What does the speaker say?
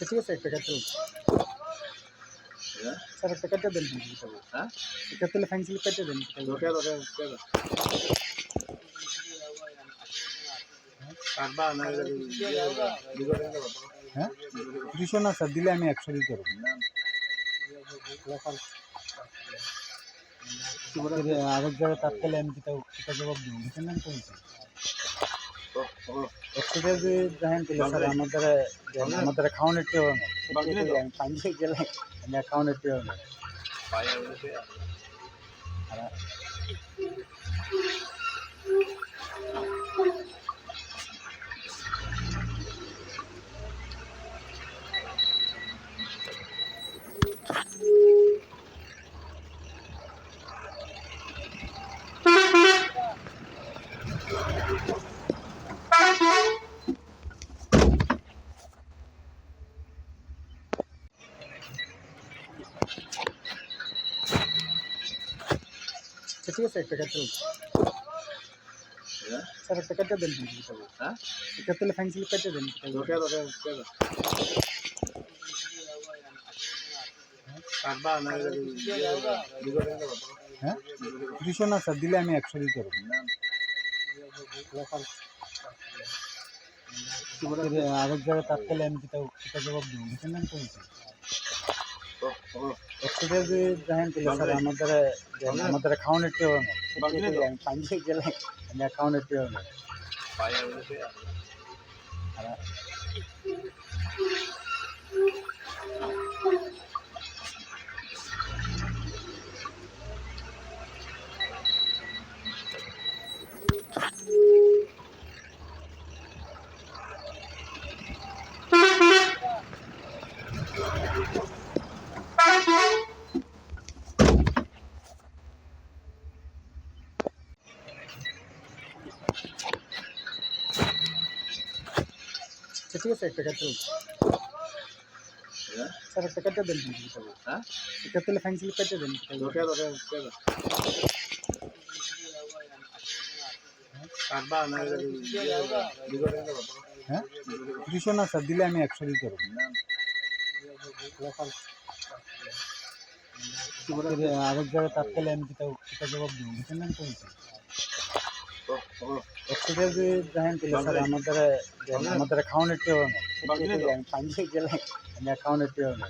আচ্ছা ঠিক আছে একটা কেটে স্যার একটা কেটে দেন হ্যাঁ? কেটে ফাইন স্লিপ কেটে দেন হ্যাঁ? দুশো না স্যার দিলে আমি একশো দিতে পারব। আরেক জায়গায় তাৎকালে আমি কিতা কিতা জবাব দিব। বুঝছেন না তো ಸಿರಾಜು ಇಬ್ರಾಹಿಂ ಇಲ್ಲ ಸರ್ ನಮ್ಮದರ ನಮ್ಮದರ ಖಾವನ್ ಇಟ್ಟಿರೋನು ಪಂಜಿಗೆಲ್ಲ ಅಂದರೆ ಖಾವನ್ ಇಟ್ಟಿರೋನು ঠিক আছে একটা কেটে স্যার একটা কেটে দেন। হ্যাঁ? কেটে ফাইন স্লিপ কেটে দেন। কাটবা না হ্যাঁ? দুশো না স্যার দিলে আমি একশো দিতে পারব। আরেক জায়গায় তাৎকালে আমি কিতা কিতা জবাব দিব। বুঝছেন না তাহলে স্যার আমার দ্বারা আমার দ্বারা খাওয়ানোর টেও না আমি পাঞ্জে ঠিক আছে একটা কেটে স্যার একটা কেটে দেন। হ্যাঁ? স্লিপ কেটে দেন। হ্যাঁ? দুশো না স্যার দিলে আমি একশো দিতে পারব। আরেক জায়গায় তাৎকালে আমি কিতা কিতা জবাব দিব। বুঝছেন না ಎಕ್ಸಸೈಸ್ ಜಾಯಿಂಟ್ ಇಲ್ಲ ಸರ್ ನಮ್ಮ ಹತ್ರ ನಮ್ಮ ಹತ್ರ ಅಕೌಂಟ್ ಇಟ್ಟಿರೋನು ಪಂಚಾಯಿತಿಲ್ಲ ಅಕೌಂಟ್ ಇಟ್ಟಿರೋನು